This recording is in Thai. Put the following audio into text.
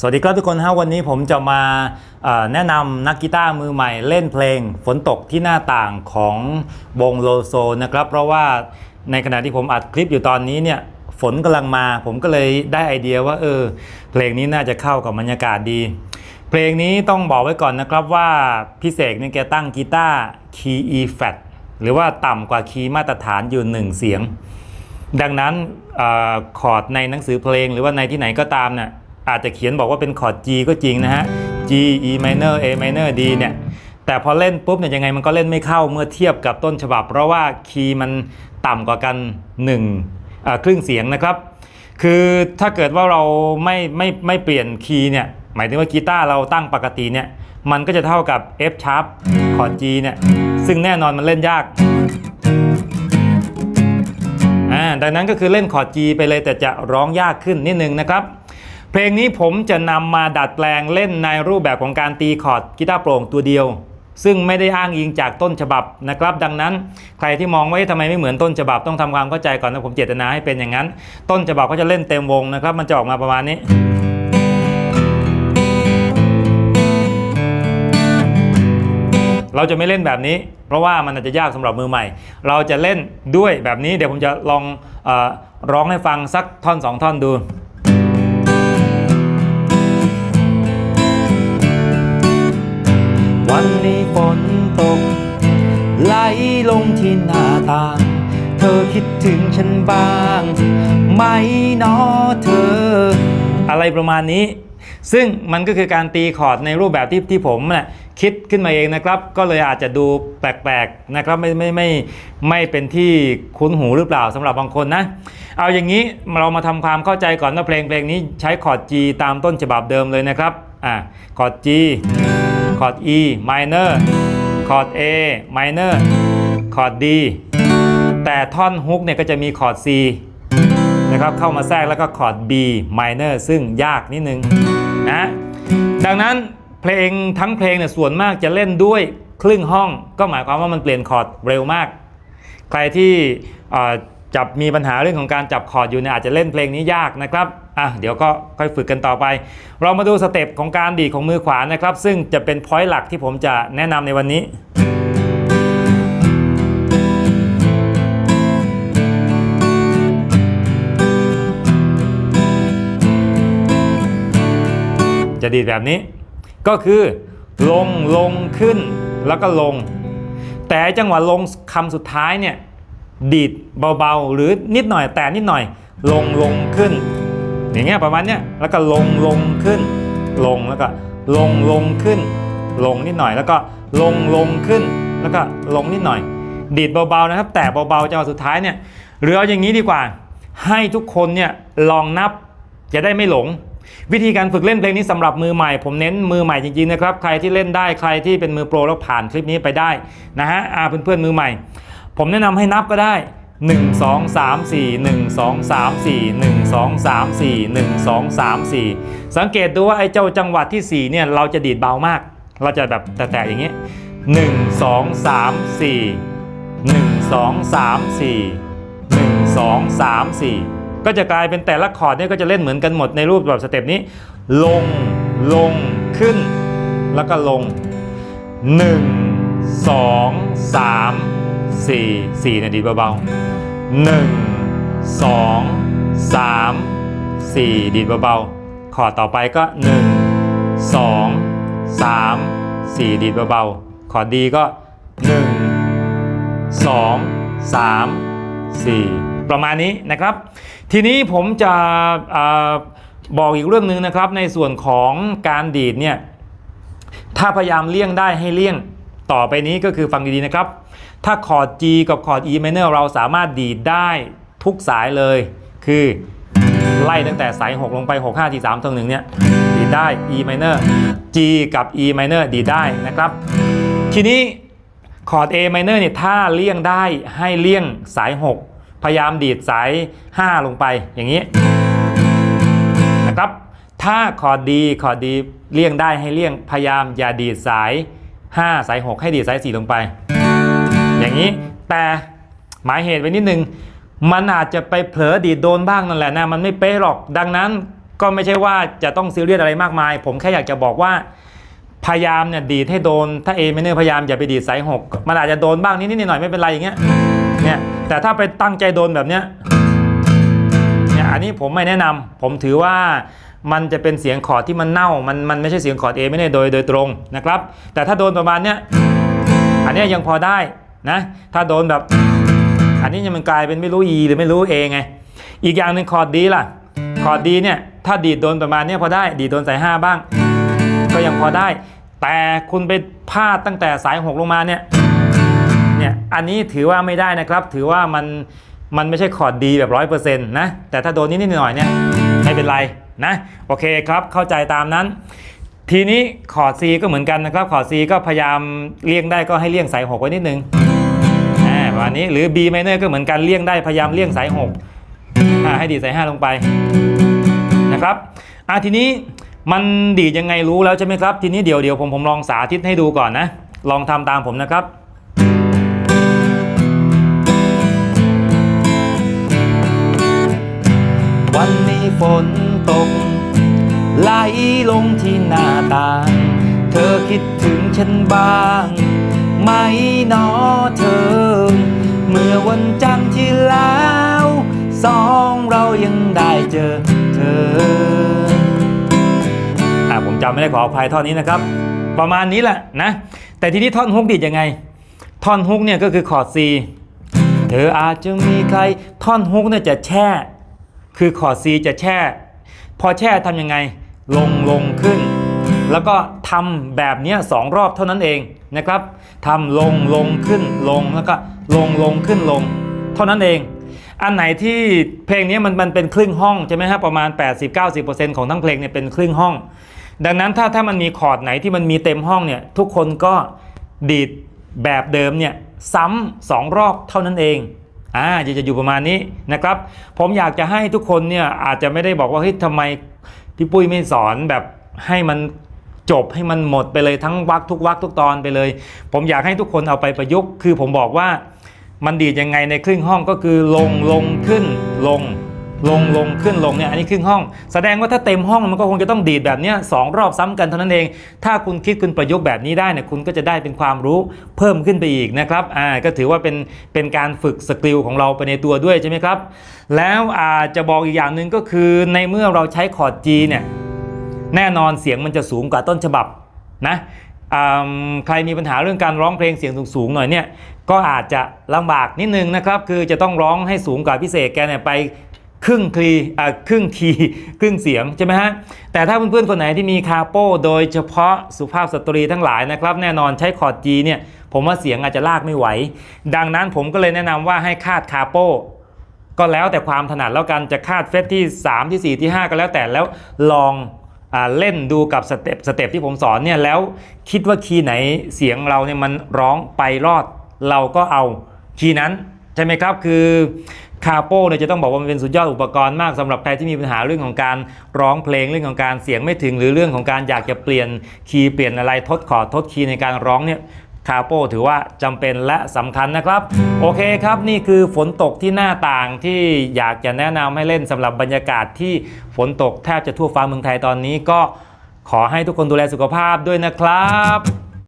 สวัสดีครับทุกคนฮะวันนี้ผมจะมาแนะนำนักกีตาร์มือใหม่เล่นเพลงฝนตกที่หน้าต่างของวงโลโซนะครับเพราะว่าในขณะที่ผมอัดคลิปอยู่ตอนนี้เนี่ยฝนกำลังมา ผมก็เลยได้ไอเดียว่าเออเพลงนี้น่าจะเข้ากับบรรยากาศดี เพลงนี้ต้องบอกไว้ก่อนนะครับว่าพี่เสกเนี่ยแกตั้งกีตาร์คีย์ E flat หรือว่าต่ำกว่าคีย์มาตรฐานอยู่หนึ่งเสียง ดังนั้นออคอร์ดในหนังสือเพลงหรือว่าในที่ไหนก็ตามเนี่ย อาจจะเขียนบอกว่าเป็นคอร์ด G ก็จริงนะฮะ G E minor A minor D เนี่ยแต่พอเล่นปุ๊บเนี่ยยังไงมันก็เล่นไม่เข้าเมื่อเทียบกับต้นฉบับ เพราะว่าคีย์มันต่ำกว่ากัน1เอ่อครึ่งเสียงนะครับ คือถ้าเกิดว่าเราไม่ไม่ไม่เปลี่ยนคีย์เนี่ยหมายถึงว่ากีตาร์เราตั้งปกติเนี่ยมันก็จะเท่ากับ F sharp คอร์ด G เนี่ยซึ่งแน่นอนมันเล่นยากอ่าดังนั้นก็คือเล่นคอร์ด G ไปเลยแต่จะร้องยากขึ้นนิดนึงนะครับ เพลงนี้ผมจะนำมาดัดแปลงเล่นในรูปแบบของการตีคอร์ดกีตาร์โปร่งตัวเดียว ซึ่งไม่ได้อ้างอิงจากต้นฉบับนะครับ ดังนั้นใครที่มองว่าทำไมไม่เหมือนต้นฉบับต้องทำความเข้าใจก่อนนะผมเจตนาให้เป็นอย่างนั้น ต้นฉบับเขาจะเล่นเต็มวงนะครับ มันจะออกมาประมาณนี้เราจะไม่เล่นแบบนี้ เพราะว่ามันอาจจะยากสำหรับมือใหม่ เราจะเล่นด้วยแบบนี้เดี๋ยวผมจะลองอร้องให้ฟังสักท่อนสองท่อนดู วันนี้ฝนตก ไหลลงที่หน้าต่าง เธอคิดถึงฉันบ้าง ไหมนอเธอ อะไรประมาณนี้ ซึ่งมันก็คือการตีคอร์ดในรูปแบบที่ที่ผมน่ะคิดขึ้นมาเองนะครับ ก็เลยอาจจะดูแปลกๆนะครับไม่ไม่ไม่ไม่เป็นที่คุ้นหูหรือเปล่าสำหรับบางคนนะ เอาอย่างนี้เรามาทำความเข้าใจก่อนว่าเพลงเพลงนี้ใช้คอร์ด G ตามต้นฉบับเดิมเลยนะครับ อ่าคอร์ด G คอร์ด E minor คอร์ด A minor คอร์ด D แต่ท่อนฮุกเนี่ยก็จะมีคอร์ด C นะครับเข้ามาแทรกแล้วก็คอร์ด B minor ซึ่งยากนิดนึงนะดังนั้นเพลงทั้งเพลงเนี่ยส่วนมากจะเล่นด้วยครึ่งห้องก็หมายความว่ามันเปลี่ยนคอร์ดเร็วมาก ใครที่จับมีปัญหาเรื่องของการจับคอร์ดอยู่เนี่ยอาจจะเล่นเพลงนี้ยากนะครับ อะเดี๋ยวก็ค่อยฝึกกันต่อไป เรามาดูสเต็ปของการดีดของมือขวานะครับ ซึ่งจะเป็นพอยต์หลักที่ผมจะแนะนำในวันนี้จะดีดแบบนี้ ก็คือลงลงขึ้นแล้วก็ลง แต่จังหวะลงคำสุดท้ายเนี่ย ดีดเบาๆ หรือนิดหน่อยแต่นิดหน่อย ลงลงขึ้น อย่างเงี้ยประมาณเนี้ยแล้วก็ลงลงขึ้น ลงแล้วก็ลงลงขึ้น ลงนิดหน่อยแล้วก็ลงลงขึ้น แล้วก็ลงนิดหน่อย ดีดเบาๆนะครับ แต่เบาๆจังหวะสุดท้ายเนี่ยหรือเอาอย่างนี้ดีกว่า ให้ทุกคนเนี่ยลองนับจะได้ไม่หลง วิธีการฝึกเล่นเพลงนี้สำหรับมือใหม่ ผมเน้นมือใหม่จริงๆนะครับ ใครที่เล่นได้ใครที่เป็นมือโปรแล้วผ่านคลิปนี้ไปได้นะฮะอาเพื่อนๆมือใหม่ ผมแนะนำให้นับก็ได้ 1 2 3 4 1 2 3 4 1 2 3 4 1 2 3 4 สังเกตดูว่าไอ้เจ้าจังหวะที่ 4 เนี่ยเราจะดีดเบามาก เราจะแบบแตะๆอย่างนี้ 1 2 3 4 1 2 3 4 1 2 3 4 ก็จะกลายเป็นแต่ละคอร์ดเนี่ยก็จะเล่นเหมือนกันหมดในรูปแบบสเต็ปนี้ ลงลงขึ้น แล้วก็ลง 1 2 3 4 4เนี่ยดีดเบาๆ 1 2 3 4 ดีดเบาๆคอร์ดต่อไปก็ 1 2 3 4 ดีดเบาๆคอร์ดดีก็ 1 2 3 4 ประมาณนี้นะครับ ทีนี้ผมจะอบอกอีกเรื่องหนึ่งนะครับ ในส่วนของการดีดเนี่ยถ้าพยายามเลี่ยงได้ให้เลี่ยงต่อไปนี้ก็คือฟังดีๆนะครับ ถ้าคอร์ด G กับคอร์ด E minor เราสามารถดีดได้ทุกสายเลย คือไล่ตั้งแต่สาย 6 ลงไป 6 5 4 3 2 1เนี่ยดีดได้ E minor G กับ E minor ดีดได้นะครับ ทีนี้คอร์ด A minor เนี่ยถ้าเลี่ยงได้ให้เลี่ยงสาย 6 พยายามดีดสาย 5 ลงไปอย่างนี้นะครับ ถ้าคอร์ดดีคอร์ดดีเลี่ยงได้ให้เลี่ยงพยายามอย่าดีดสาย 5 สาย 6 ให้ดีดสาย 4 ลงไป นี้ แต่หมายเหตุไว้นิดนึง มันอาจจะไปเผลอดีดโดนบ้างนั่นแหละนะมันไม่เป๊ะหรอกดังนั้นก็ไม่ใช่ว่าจะต้องซีเรียสอะไรมากมาย ผมแค่อยากจะบอกว่า พยายามเนี่ยดีดให้โดน ถ้า A minor พยายามอย่าไปดีดสายหกมันอาจจะโดนบ้างนิดๆหน่อยๆไม่เป็นไรอย่างเงี้ยเนี่ยแต่ถ้าไปตั้งใจโดนแบบเนี้ยเนี่ยอันนี้ผมไม่แนะนำผมถือว่ามันจะเป็นเสียงคอร์ดที่มันเน่า มันมันไม่ใช่เสียงคอร์ด A ไม่ได้โดยโดยตรงนะครับ แต่ถ้าโดนประมาณเนี้ยอันนี้ยังพอได้ นะ ถ้าโดนแบบ อันนี้ยังมันกลายเป็นไม่รู้ E หรือไม่รู้ A ไง อีกอย่างหนึ่งคอร์ดดีล่ะ คอร์ดดีเนี่ย ถ้าดีดโดนประมาณนี้พอได้ ดีดโดนสายห้าบ้าง ก็ยังพอได้ แต่คุณไปพลาดตั้งแต่สายหกลงมาเนี่ย เนี่ย อันนี้ถือว่าไม่ได้นะครับ ถือว่ามัน มันไม่ใช่คอร์ดดีแบบร้อยเปอร์เซ็นต์นะ แต่ถ้าโดนนิดหน่อยเนี่ยไม่เป็นไรนะ โอเคครับ เข้าใจตามนั้นทีนี้คอร์ด C ก็เหมือนกันนะครับคอร์ด C ก็พยายามเลี่ยงได้ก็ให้เลี่ยงสายหกไว้นิดนึง ประมาณนี้ หรือ B minor ก็เหมือนกันเลี่ยงได้พยายามเลี่ยงสายหกให้ดีดสายห้าลงไปนะครับอ่าทีนี้มันดีดยังไงรู้แล้วใช่ไหมครับ ทีนี้เดี๋ยวเดี๋ยวผมผมลองสาธิตให้ดูก่อนนะ ลองทำตามผมนะครับวันนี้ฝนตก ไหลลงที่หน้าต่าง เธอคิดถึงฉันบ้าง ไหมนอเธอ เมื่อวันจันทร์ที่แล้ว สองเรายังได้เจอเธออะผมจำไม่ได้ขออภัยท่อนนี้นะครับ ประมาณนี้แหละนะ แต่ทีนี้ท่อนฮุกดีดยังไง ท่อนฮุกเนี่ยก็คือคอร์ด C เธออาจจะมีใครท่อนฮุกเนี่ยจะแช่ คือคอร์ด C จะแช่ พอแช่ทำยังไง ลงลงขึ้น แล้วก็ทำแบบนี้สองรอบเท่านั้นเองนะครับทำลงลงขึ้นลงแล้วก็ลงลงขึ้นลง เท่านั้นเอง อันไหนที่เพลงนี้มันมันเป็นครึ่งห้องใช่ไหมฮะประมาณ 80-90%ของทั้งเพลงเนี่ยเป็นครึ่งห้อง ดังนั้นถ้าถ้ามันมีคอร์ดไหนที่มันมีเต็มห้องเนี่ยทุกคนก็ดีดแบบเดิมเนี่ยซ้ำสองรอบเท่านั้นเองอ่าจะจะอยู่ประมาณนี้นะครับ ผมอยากจะให้ทุกคนเนี่ยอาจจะไม่ได้บอกว่าเฮ้ยทำไมพี่ปุ้ยไม่สอนแบบให้มัน จบให้มันหมดไปเลยทั้งวักทุกวักทุกตอนไปเลย ผมอยากให้ทุกคนเอาไปประยุกต์ คือผมบอกว่ามันดีดยังไงในครึ่งห้องก็คือลงลงขึ้นลงลงลงขึ้นลงเนี่ยอันนี้ครึ่งห้อง แสดงว่าถ้าเต็มห้องมันก็คงจะต้องดีดแบบนี้สองรอบซ้ำกันเท่านั้นเอง ถ้าคุณคิดคุณประยุกต์แบบนี้ได้เนี่ยคุณก็จะได้เป็นความรู้เพิ่มขึ้นไปอีกนะครับอ่าก็ถือว่าเป็นเป็นการฝึกสกิลของเราไปในตัวด้วยใช่ไหมครับ แล้วอาจจะบอกอีกอย่างหนึ่งก็คือในเมื่อเราใช้คอร์ด G เนี่ย แน่นอนเสียงมันจะสูงกว่าต้นฉบับนะใครมีปัญหาเรื่องการร้องเพลงเสียงสูงๆหน่อยเนี่ยก็อาจจะลำบากนิดนึงนะครับ คือจะต้องร้องให้สูงกว่าพิเศษแกเนี่ยไปครึ่งคลีครึ่งคีครึ่งเสียงใช่ไหมฮะแต่ถ้าเพื่อนๆคนไหนที่มีคาโป้โดยเฉพาะสุภาพสตรีทั้งหลายนะครับ แน่นอนใช้คอร์ด G เนี่ยผมว่าเสียงอาจจะลากไม่ไหว ดังนั้นผมก็เลยแนะนำว่าให้คาดคาโป้ก็แล้วแต่ความถนัดแล้วกันจะคาดเฟสที่ 3 ที่ 4 ที่ 5 ก็แล้วแต่แล้วลอง เล่นดูกับสเต็ปสเต็ปที่ผมสอนเนี่ยแล้วคิดว่าคีย์ไหนเสียงเราเนี่ยมันร้องไปรอด เราก็เอาคีย์นั้นใช่ไหมครับคือคาโป้เนี่ยจะต้องบอกว่ามันเป็นสุดยอดอุปกรณ์มากสำหรับใครที่มีปัญหาเรื่องของการร้องเพลงเรื่องของการเสียงไม่ถึง หรือเรื่องของการอยากจะเปลี่ยนคีย์เปลี่ยนอะไรทดขอทดคีย์ในการร้องเนี่ย คาโปถือว่าจำเป็นและสำคัญนะครับ โอเคครับนี่คือฝนตกที่หน้าต่างที่อยากจะแนะนำให้เล่นสำหรับบรรยากาศที่ฝนตกแทบจะทั่วฟ้าเมืองไทยตอนนี้ก็ขอให้ทุกคนดูแลสุขภาพด้วยนะครับ